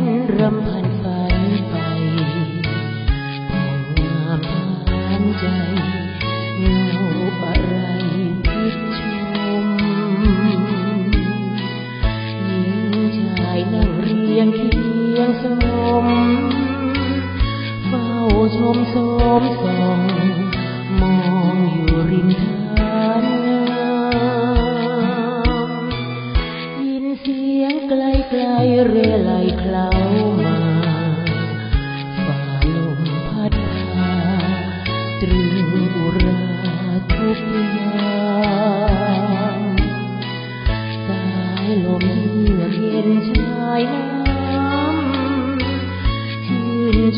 นรำพันไฟไปแต่งามทานใจเงาอะไรพิดชมหญิงชายนั่งเรียงเคียงสม เฝ้าชมสมสอง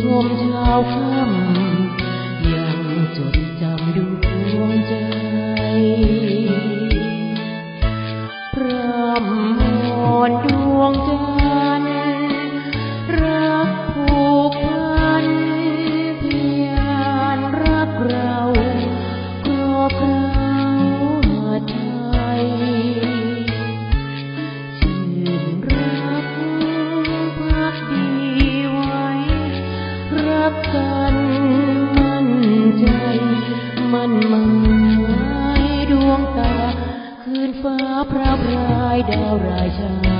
ชมชาวค่ำยังจดจำดูายดวงตา คืนฟ้าพระพรายดาวรายชา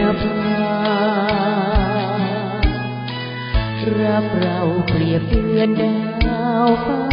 นภารับเราเปรียบเดือนดาวฟ้า